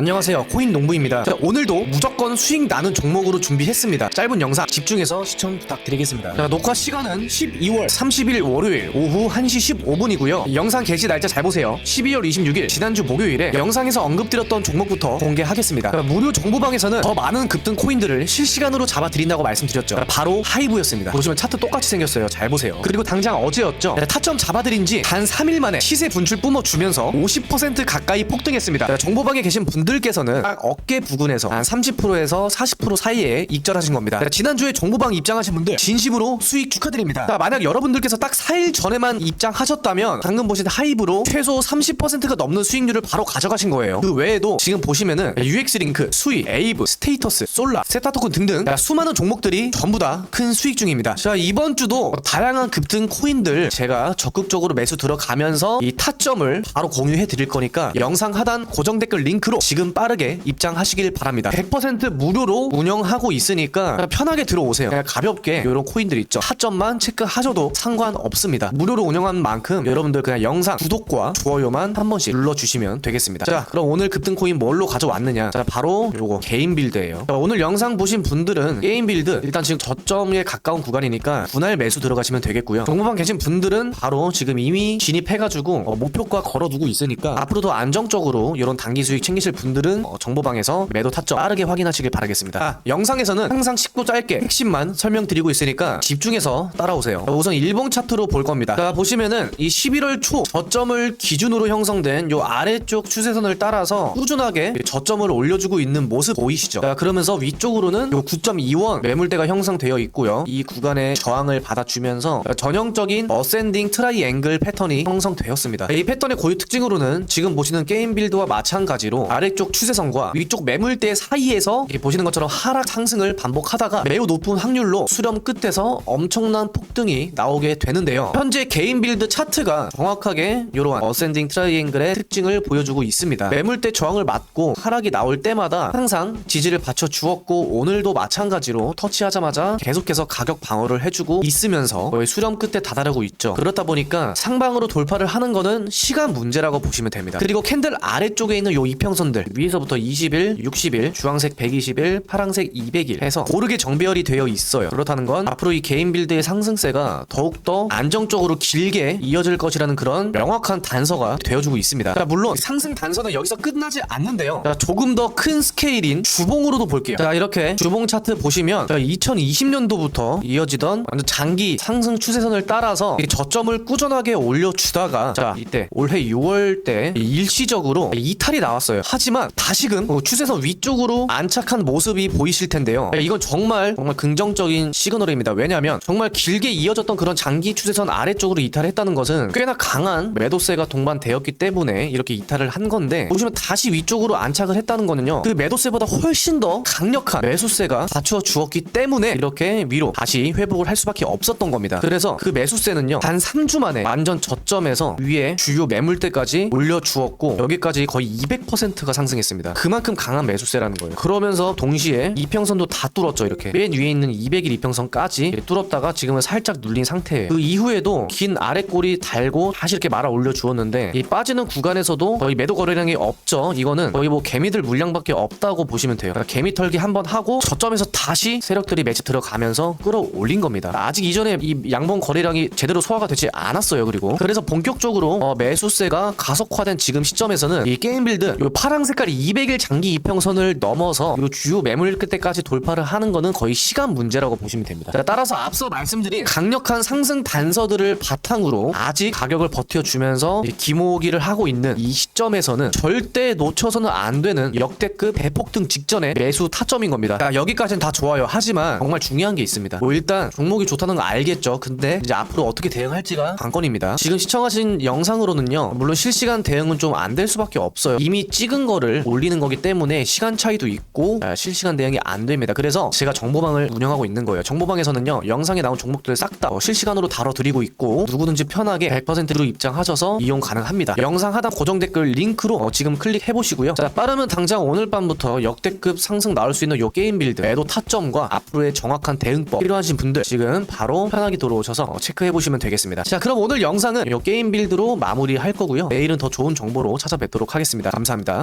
안녕하세요. 코인 농부입니다. 자, 오늘도 무조건 수익 나는 종목으로 준비했습니다. 짧은 영상 집중해서 시청 부탁드리겠습니다. 자, 녹화 시간은 12월 30일 월요일 오후 1시 15분이고요. 영상 게시 날짜 잘 보세요. 12월 26일 지난주 목요일에 영상에서 언급드렸던 종목부터 공개하겠습니다. 자, 무료 정보방에서는 더 많은 급등 코인들을 실시간으로 잡아드린다고 말씀드렸죠. 자, 바로 하이브였습니다. 보시면 차트 똑같이 생겼어요. 잘 보세요. 그리고 당장 어제였죠. 자, 타점 잡아드린 지 단 3일 만에 시세 분출 뿜어주면서 50% 가까이 폭등했습니다. 자, 정보방에 계신 분 들께서는 딱 어깨 부근에서. 한 30%에서 40% 사이에 익절하신 겁니다. 자, 지난주에 정보방 입장하신 분들 진심으로 수익 축하드립니다. 자, 만약 여러분들께서 딱 4일 전에만 입장하셨다면 방금 보신 하이브로 최소 30%가 넘는 수익률을 바로 가져가신 거예요. 그 외에도 지금 보시면은 UX링크, 수익, 에이브, 스테이터스, 솔라, 세타 토큰 등등 자, 수많은 종목들이 전부 다 큰 수익 중입니다. 자 이번 주도 다양한 급등 코인들 제가 적극적으로 매수 들어가면서 이 타점을 바로 공유해 드릴 거니까 영상 하단 고정 댓글 링크로 지금 빠르게 입장하시길 바랍니다. 100% 무료로 운영하고 있으니까 편하게 들어오세요. 그냥 가볍게 이런 코인들 있죠. 타점만 체크하셔도 상관없습니다. 무료로 운영한 만큼 여러분들 그냥 영상 구독과 좋아요만 한 번씩 눌러주시면 되겠습니다. 자 그럼 오늘 급등 코인 뭘로 가져왔느냐? 자 바로 요거 개인 빌드예요. 자, 오늘 영상 보신 분들은 게임 빌드 일단 지금 저점에 가까운 구간이니까 분할 매수 들어가시면 되겠고요. 정보방 계신 분들은 바로 지금 이미 진입해가지고 어, 목표가 걸어두고 있으니까 앞으로 더 안정적으로 이런 단기 수익 챙기실 분들은 어, 정보방에서 매도 타점 빠르게 확인하시길 바라겠습니다. 아, 영상에서는 항상 쉽고 짧게 핵심만 설명드리고 있으니까 집중해서 따라오세요. 자, 우선 일봉 차트로 볼 겁니다. 자 보시면은 이 11월 초 저점을 기준으로 형성된 요 아래쪽 추세선을 따라서 꾸준하게 저점을 올려주고 있는 모습 보이시죠? 자 그러면서 위쪽으로는 요 9.2원 매물대가 형성되어 있고요. 이 구간에 저항을 받아주면서 전형적인 어센딩 트라이 앵글 패턴이 형성되었습니다. 이 패턴의 고유 특징으로는 지금 보시는 게임 빌드와 마찬가지로 아래 쪽 추세선과 위쪽 매물대 사이에서 이렇게 보시는 것처럼 하락 상승을 반복하다가 매우 높은 확률로 수렴 끝에서 엄청난 폭등이 나오게 되는데요. 현재 개인 빌드 차트가 정확하게 이러한 어센딩 트라이앵글의 특징을 보여주고 있습니다. 매물대 저항을 맞고 하락이 나올 때마다 항상 지지를 받쳐 주었고 오늘도 마찬가지로 터치하자마자 계속해서 가격 방어를 해주고 있으면서 거의 수렴 끝에 다다르고 있죠. 그렇다 보니까 상방으로 돌파를 하는 거는 시간 문제라고 보시면 됩니다. 그리고 캔들 아래쪽에 있는 요 이평선들 위에서부터 20일, 60일, 주황색 120일, 파랑색 200일 해서 고르게 정배열이 되어 있어요. 그렇다는 건 앞으로 이 개인 빌드의 상승세가 더욱더 안정적으로 길게 이어질 것이라는 그런 명확한 단서가 되어주고 있습니다. 자, 물론 상승 단서는 여기서 끝나지 않는데요. 자, 조금 더 큰 스케일인 주봉으로도 볼게요. 자 이렇게 주봉 차트 보시면 2020년도부터 이어지던 완전 장기 상승 추세선을 따라서 이 저점을 꾸준하게 올려주다가 자 이때 올해 6월 때 일시적으로 이탈이 나왔어요 하지만 다시금 어, 추세선 위쪽으로 안착한 모습이 보이실 텐데요. 이건 정말 정말 긍정적인 시그널입니다. 왜냐하면 정말 길게 이어졌던 그런 장기 추세선 아래쪽으로 이탈했다는 것은 꽤나 강한 매도세가 동반되었기 때문에 이렇게 이탈을 한 건데 보시면 다시 위쪽으로 안착을 했다는 거는요 그 매도세보다 훨씬 더 강력한 매수세가 받쳐 주었기 때문에 이렇게 위로 다시 회복을 할 수밖에 없었던 겁니다. 그래서 그 매수세는요 단 3주 만에 완전 저점에서 위에 주요 매물대까지 올려주었고 여기까지 거의 200%가 상승했습니다. 그만큼 강한 매수세라는 거예요. 그러면서 동시에 이평선도 다 뚫었죠 이렇게. 맨 위에 있는 200일 이평선까지 뚫었다가 지금은 살짝 눌린 상태예요. 그 이후에도 긴 아래 꼬리 달고 다시 이렇게 말아 올려 주었는데 이 빠지는 구간에서도 거의 매도 거래량이 없죠. 이거는 거의 뭐 개미들 물량밖에 없다고 보시면 돼요. 그러니까 개미 털기 한 번 하고 저점에서 다시 세력들이 매치 들어가면서 끌어올린 겁니다. 아직 이전에 이 양봉 거래량이 제대로 소화가 되지 않았어요 그리고. 그래서 본격적으로 어, 매수세가 가속화된 지금 시점에서는 이 게임 빌드 요 파랑 색깔이 200일 장기 이평선을 넘어서 요 주요 매물 끝에까지 돌파를 하는 거는 거의 시간 문제라고 보시면 됩니다. 자, 따라서 앞서 말씀드린 강력한 상승 단서들을 바탕으로 아직 가격을 버텨주면서 이 기모기를 하고 있는 이 시점에서는 절대 놓쳐서는 안 되는 역대급 대폭등 직전의 매수 타점인 겁니다. 자, 여기까지는 다 좋아요. 하지만 정말 중요한 게 있습니다. 뭐 일단 종목이 좋다는 거 알겠죠. 근데 이제 앞으로 어떻게 대응할지가 관건입니다. 지금 시청하신 영상으로는요 물론 실시간 대응은 좀 안 될 수밖에 없어요. 이미 찍은 거를 올리는 거기 때문에 시간 차이도 있고 아, 실시간 대응이 안 됩니다. 그래서 제가 정보방을 운영하고 있는 거예요. 정보방에서는요 영상에 나온 종목들을 싹 다 실시간으로 다뤄드리고 있고 누구든지 편하게 100%로 입장하셔서 이용 가능합니다. 영상 하단 고정 댓글 링크로 어, 지금 클릭해 보시고요. 자 빠르면 당장 오늘 밤부터 역대급 상승 나올 수 있는 요 게임 빌드 매도 타점과 앞으로의 정확한 대응법 필요하신 분들 지금 바로 편하게 들어오셔서 어, 체크해 보시면 되겠습니다. 자 그럼 오늘 영상은 요 게임 빌드로 마무리할 거고요. 내일은 더 좋은 정보로 찾아뵙도록 하겠습니다. 감사합니다